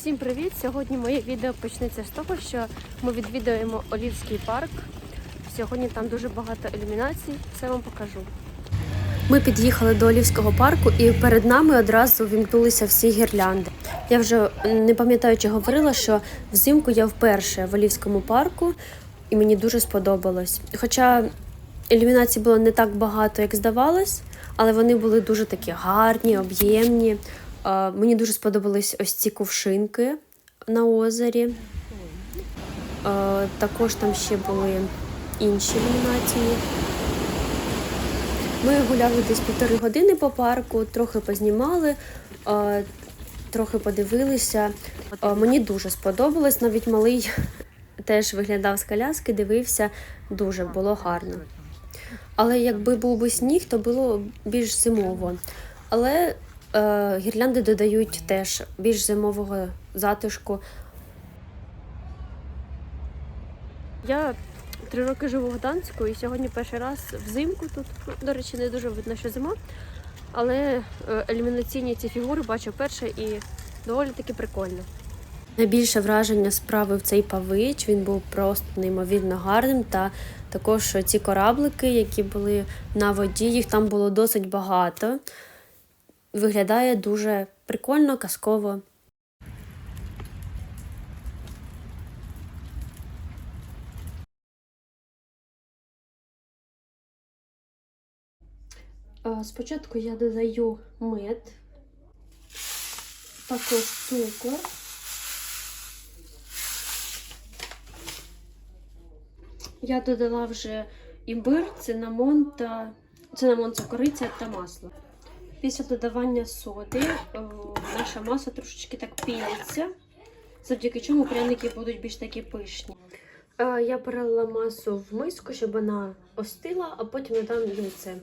Всім привіт! Сьогодні моє відео почнеться з того, що ми відвідуємо Олівський парк. Сьогодні там дуже багато ілюмінацій, все вам покажу. Ми під'їхали до Олівського парку і перед нами одразу вімкнулися всі гірлянди. Я вже не пам'ятаю, чи говорила, що взимку я вперше в Олівському парку і мені дуже сподобалось. Хоча ілюмінацій було не так багато, як здавалось, але вони були дуже такі гарні, об'ємні. Мені дуже сподобались ось ці кувшинки на озері. Також там ще були інші ілюмінації. Ми гуляли десь півтори години по парку, трохи познімали, трохи подивилися. Мені дуже сподобалось, навіть малий теж виглядав з коляски, дивився, дуже було гарно. Але якби був би сніг, то було більш зимово. Але гірлянди додають теж більш зимового затишку. Я три роки живу в Гданську і сьогодні перший раз взимку тут. До речі, не дуже видно, що зима. Але е, елімінаційні ці фігури бачу перше і доволі таки прикольно. Найбільше враження справив цей павич. Він був просто неймовірно гарним. Та також ці кораблики, які були на воді, їх там було досить багато. Виглядає дуже прикольно, казково. Спочатку я додаю мед, також цукор. Я додала вже імбир, цинамон та цинамон це кориця та масло. Після додавання соди наша маса трошечки так піниться, завдяки чому пряники будуть більш такі пишні. Е, Я перелила масу в миску, щоб вона остила, а потім додам яйце.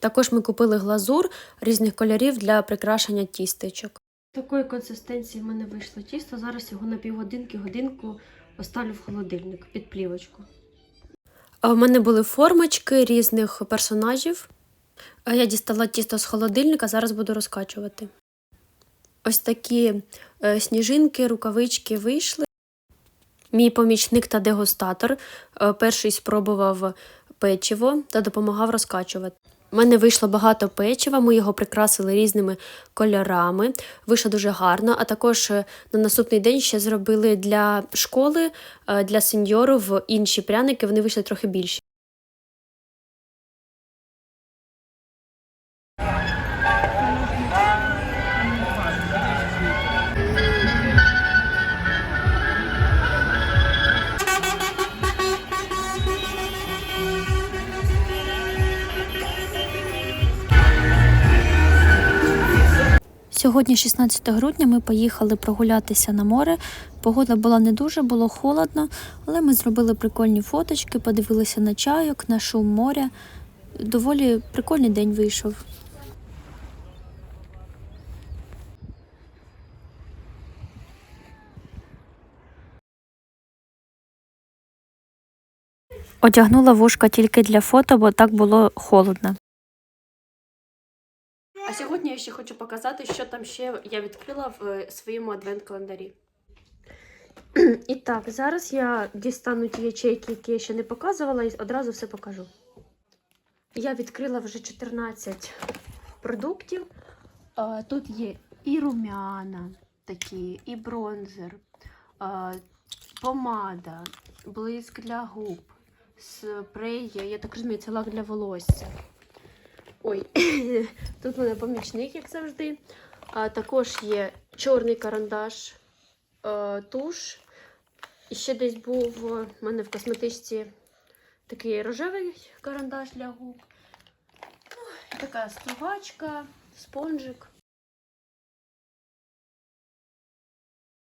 Також ми купили глазур різних кольорів для прикрашення тістечок. Такої консистенції в мене вийшло тісто. Зараз його на півгодинки, годинку поставлю в холодильник під плівочку. У мене були формочки різних персонажів. Я дістала тісто з холодильника, зараз буду розкачувати. Ось такі е, сніжинки, рукавички вийшли. Мій помічник та дегустатор е, перший спробував печиво та допомагав розкачувати. У мене вийшло багато печива, ми його прикрасили різними кольорами. Вийшло дуже гарно. А також е, на наступний день ще зробили для школи, для сеньорів інші пряники, вони вийшли трохи більші. Сьогодні, 16 грудня, ми поїхали прогулятися на море. Погода була не дуже, було холодно, але ми зробили прикольні фоточки, подивилися на чайок, на шум моря. Доволі прикольний день вийшов. Одягнула вушка тільки для фото, бо так було холодно. А сьогодні я ще хочу показати, що там ще я відкрила в е, своєму адвент-календарі. І так, зараз я дістану ті ячейки, які я ще не показувала, і одразу все покажу. Я відкрила вже 14 продуктів. Тут є і румяна такі, і бронзер, помада, блиск для губ, спрей, я так розумію, це лак для волосся. Ой, тут у мене помічник, як завжди. А також є чорний карандаш, е, туш. І ще десь був у мене в косметичці такий рожевий карандаш для губ. Ну, така стругачка, спонжик.